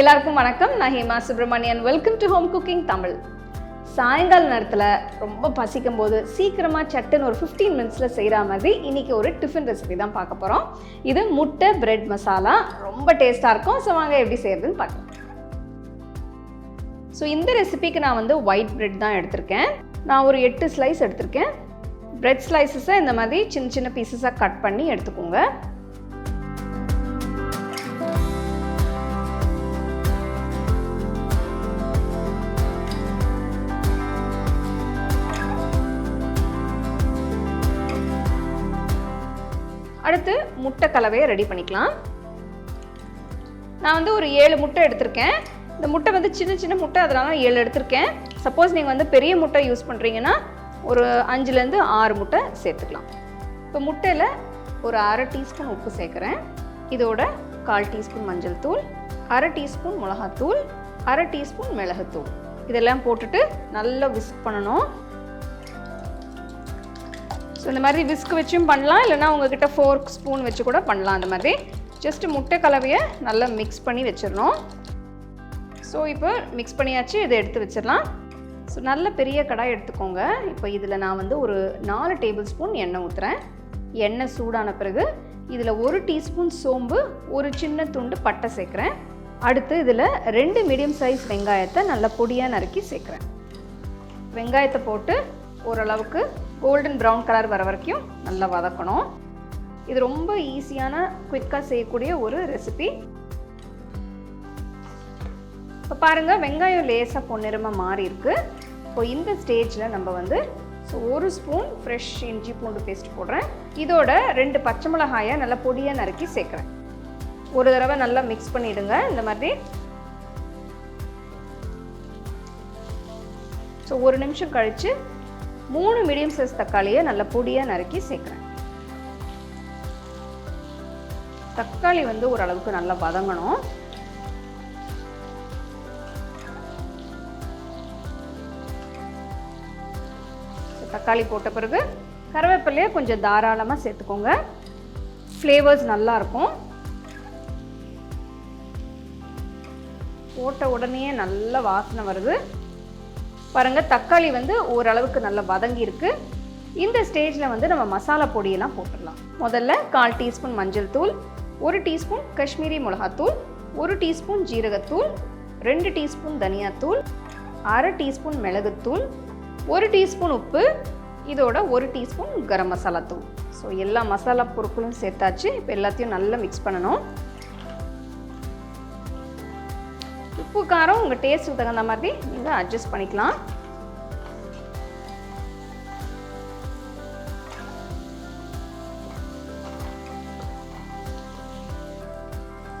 எல்லாருக்கும் வணக்கம். நான் Hema Subramanian welcome to home cooking Tamil சாயங்கால நேரத்தில் ரொம்ப பசிக்கும் போது சீக்கிரமாக சட்டுன்னு ஒரு ஃபிஃப்டீன் மினிட்ஸில் செய்கிற மாதிரி இன்றைக்கி ஒரு டிஃபன் ரெசிபி தான் பார்க்க போகிறோம் இது முட்டை பிரெட் மசாலா ரொம்ப டேஸ்ட்டாக இருக்கும். ஸோ வாங்க எப்படி செய்கிறதுன்னு பார்க்கலாம். ஸோ இந்த ரெசிபிக்கு நான் வந்து ஒயிட் பிரெட் தான் எடுத்திருக்கேன். நான் ஒரு எட்டு ஸ்லைஸ் எடுத்திருக்கேன். பிரெட் ஸ்லைசஸை இந்த மாதிரி சின்ன சின்ன பீசஸாக கட் பண்ணி எடுத்துக்கோங்க. முட்டை கலவையை ரெடி பண்ணிக்கலாம். நான் வந்து ஒரு ஏழு முட்டை எடுத்திருக்கேன். இந்த முட்டை வந்து சின்ன சின்ன முட்டை அதனால நான் ஏழு எடுத்திருக்கேன். சப்போஸ் நீங்கள் வந்து பெரிய முட்டை யூஸ் பண்ணுறீங்கன்னா ஒரு அஞ்சுலேருந்து ஆறு முட்டை சேர்த்துக்கலாம். இப்போ முட்டையில் ஒரு அரை டீஸ்பூன் உப்பு சேர்க்குறேன். இதோட கால் டீஸ்பூன் மஞ்சள் தூள் அரை டீஸ்பூன் மிளகாத்தூள் அரை டீஸ்பூன் மிளகுத்தூள். இதெல்லாம் போட்டுட்டு நல்லா விஸ்க் பண்ணணும். ஸோ இந்த மாதிரி விஸ்க் வச்சும் பண்ணலாம். இல்லைனா உங்ககிட்ட ஃபோர்க் ஸ்பூன் வச்சு கூட பண்ணலாம் அந்த மாதிரி. ஜஸ்ட் முட்டை கலவையை நல்லா மிக்ஸ் பண்ணி வச்சிடணும். ஸோ இப்போ மிக்ஸ் பண்ணியாச்சு இதை எடுத்து வச்சிடலாம். ஸோ நல்ல பெரிய கடாய் எடுத்துக்கோங்க. இப்போ இதில் நான் வந்து ஒரு நாலு டேபிள் ஸ்பூன் எண்ணெய் ஊற்றுறேன் எண்ணெய் சூடான பிறகு இதில் ஒரு டீஸ்பூன் சோம்பு ஒரு சின்ன துண்டு பட்டை சேர்க்குறேன். அடுத்து இதில் ரெண்டு மீடியம் சைஸ் வெங்காயத்தை நல்லா பொடியாக நறுக்கி சேர்க்குறேன். வெங்காயத்தை போட்டு ஓரளவுக்கு கோல்டன் ப்ரௌன் கலர் வர வரைக்கும் நல்லா வதக்கணும். இது ரொம்ப ஈஸியான குயிக்காக செய்யக்கூடிய ஒரு ரெசிபி இப்போ பாருங்கள் வெங்காயம் லேசாக பொன்னிறமாக மாறி இருக்கு. இப்போ இந்த ஸ்டேஜில் நம்ம வந்து ஸோ ஒரு ஸ்பூன் ஃப்ரெஷ் இஞ்சி பூண்டு பேஸ்ட் போடுறேன். இதோட ரெண்டு பச்சை மிளகாயை நல்லா பொடியாக நறுக்கி சேர்க்குறேன். ஒரு தடவை நல்லா மிக்ஸ் பண்ணிவிடுங்க இந்த மாதிரி. ஸோ ஒரு நிமிஷம் கழித்து மூணு மீடியம் சைஸ் தக்காளியை நல்ல பொடியாக நறுக்கி சேர்க்குறேன். தக்காளி வந்து ஓரளவுக்கு நல்லா வதங்கணும். தக்காளி போட்ட பிறகு கருவேப்பிலையை கொஞ்சம் தாராளமாக சேர்த்துக்கோங்க. ஃப்ளேவர்ஸ் நல்லாயிருக்கும் போட்ட உடனே நல்ல வாசனை வருது. பாருங்கள் தக்காளி வந்து ஓரளவுக்கு நல்லா வதங்கியிருக்கு. இந்த ஸ்டேஜில் வந்து நம்ம மசாலா பொடியெல்லாம் போட்டுடலாம். முதல்ல கால் டீஸ்பூன் மஞ்சள் தூள் ஒரு டீஸ்பூன் காஷ்மீரி மிளகாத்தூள் ஒரு டீஸ்பூன் ஜீரகத்தூள் ரெண்டு டீஸ்பூன் தனியாத்தூள் அரை டீஸ்பூன் மிளகுத்தூள் ஒரு டீஸ்பூன் உப்பு இதோட ஒரு டீஸ்பூன் கரம் மசாலா தூள். ஸோ எல்லா மசாலா பொருட்களும் சேர்த்தாச்சு. இப்போ எல்லாத்தையும் நல்லா மிக்ஸ் பண்ணணும். உப்பு காரம் உங்கள் டேஸ்ட்டுக்கு தகுந்த மாதிரி நீங்கள் அட்ஜஸ்ட் பண்ணிக்கலாம்.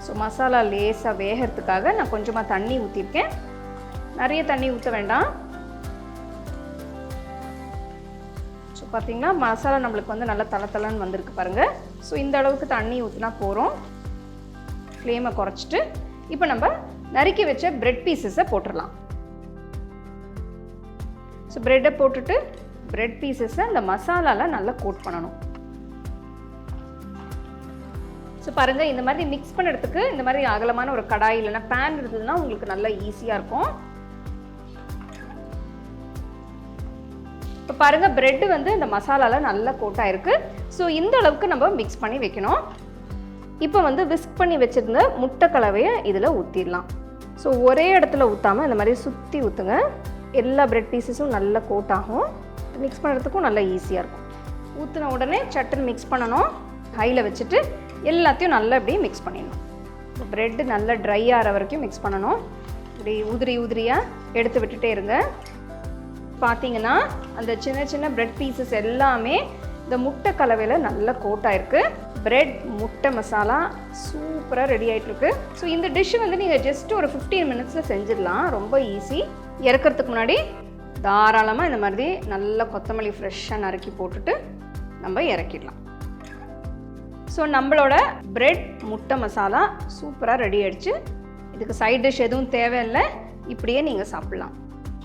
ஸோ மசாலா லேசாக வேகிறதுக்காக நான் கொஞ்சமாக தண்ணி ஊற்றிருக்கேன் நிறைய தண்ணி ஊற்ற வேண்டாம். ஸோ பார்த்தீங்கன்னா மசாலா நம்மளுக்கு வந்து நல்லா தளத்தலன்னு வந்திருக்கு பாருங்கள் ஸோ இந்த அளவுக்கு தண்ணி ஊற்றினா போகிறோம் ஃப்ளேமை குறைச்சிட்டு இப்போ நம்ம நறுக்கி வச்ச பிரெட் பீசஸை போட்டுடலாம் ஸோ ப்ரெட்டை போட்டுட்டு பிரெட் பீசஸை அந்த மசாலாலாம் நல்லா கோட் பண்ணணும். ஸோ பாருங்கள் இந்த மாதிரி மிக்ஸ் பண்ணுறதுக்கு இந்த மாதிரி அகலமான ஒரு கடாய் இல்லைன்னா பேன் இருந்ததுன்னா உங்களுக்கு நல்லா ஈஸியாக இருக்கும். இப்போ பாருங்கள் ப்ரெட்டு வந்து இந்த மசாலாவில் நல்லா கோட்டாக இருக்குது ஸோ இந்த அளவுக்கு நம்ம மிக்ஸ் பண்ணி வைக்கணும். இப்போ வந்து விஸ்க் பண்ணி வச்சுருந்த முட்டை கலவையை இதில் ஊற்றிடலாம் ஸோ ஒரே இடத்துல ஊற்றாமல் இந்த மாதிரி சுற்றி ஊற்றுங்க எல்லா ப்ரெட் பீசஸும் நல்லா கோட் ஆகும். மிக்ஸ் பண்ணுறதுக்கும் நல்லா ஈஸியாக இருக்கும். ஊற்றின உடனே சட்டுன்னு மிக்ஸ் பண்ணணும். ஹையில் வச்சுட்டு எல்லாத்தையும் நல்லா இப்படி மிக்ஸ் பண்ணிடணும். ப்ரெட்டு நல்லா ட்ரை ஆகிற வரைக்கும் மிக்ஸ் பண்ணணும். இப்படி உதிரி உதிரியாக எடுத்து விட்டுட்டே இருங்க. பார்த்தீங்கன்னா அந்த சின்ன சின்ன ப்ரெட் பீசஸ் எல்லாமே இந்த முட்டை கலவையில் நல்ல கோட்டாயிருக்கு பிரெட் முட்டை மசாலா சூப்பராக ரெடி ஆகிட்டுருக்கு ஸோ இந்த டிஷ்ஷு வந்து நீங்கள் ஜஸ்ட் ஒரு ஃபிஃப்டீன் மினிட்ஸில் செஞ்சிடலாம். ரொம்ப ஈஸி இறக்கிறதுக்கு முன்னாடி தாராளமாக இந்த மாதிரி நல்லா கொத்தமல்லி ஃப்ரெஷ்ஷாக நறுக்கி போட்டுட்டு நம்ம இறக்கிடலாம். ஸோ நம்மளோட பிரெட் முட்டை மசாலா சூப்பராக ரெடி ஆகிடுச்சு இதுக்கு சைட் டிஷ் எதுவும் தேவையில்லை. இப்படியே நீங்கள் சாப்பிட்லாம்.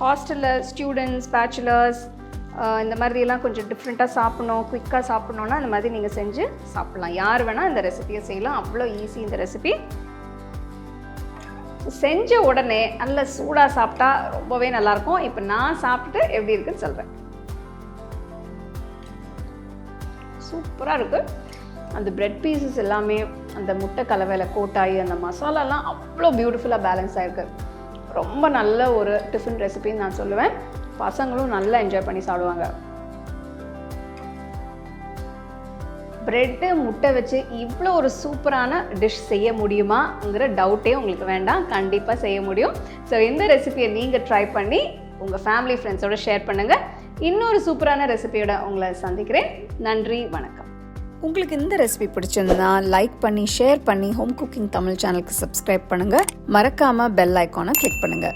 ஹாஸ்டலில் ஸ்டூடெண்ட்ஸ் பேச்சுலர்ஸ் இந்த மாதிரிலாம் கொஞ்சம் டிஃப்ரெண்ட்டாக சாப்பிடணும் குயிக்காக சாப்பிட்ணுன்னா அந்த மாதிரி நீங்கள் செஞ்சு சாப்பிட்லாம். யார் வேணால் இந்த ரெசிபியை செய்யலாம். அவ்வளோ ஈஸி இந்த ரெசிபி செஞ்ச உடனே நல்ல சூடாக சாப்பிட்டா ரொம்பவே நல்லாயிருக்கும். இப்போ நான் சாப்பிட்டுட்டு எப்படி இருக்குன்னு சொல்கிறேன் சூப்பராக இருக்குது அந்த பிரெட் பீசஸ் எல்லாமே அந்த முட்டை கலவையில் கோட்டாயி அந்த மசாலாலாம் அவ்வளோ பியூட்டிஃபுல்லாக பேலன்ஸ் ஆகிருக்கு ரொம்ப நல்ல ஒரு டிஃபன் ரெசிபின்னு நான் சொல்லுவேன். பசங்களும் நல்லா என்ஜாய் பண்ணி சாப்பிடுவாங்க. ப்ரெட்டு முட்டை வச்சு இவ்வளோ ஒரு சூப்பரான டிஷ் செய்ய முடியுமாங்கிற டவுட்டே உங்களுக்கு வேண்டாம். கண்டிப்பாக செய்ய முடியும். ஸோ இந்த ரெசிபியை நீங்கள் ட்ரை பண்ணி உங்கள் ஃபேமிலி ஃப்ரெண்ட்ஸோடு ஷேர் பண்ணுங்கள் இன்னொரு சூப்பரான ரெசிபியோட உங்களை சந்திக்கிறேன். நன்றி வணக்கம். உங்களுக்கு இந்த ரெசிபி பிடிச்சிருந்தா லைக் பண்ணி ஷேர் பண்ணி ஹோம் குக்கிங் தமிழ் சேனலுக்கு சப்ஸ்கிரைப் பண்ணுங்கள் மறக்காமல் பெல் ஐக்கானை கிளிக் பண்ணுங்கள்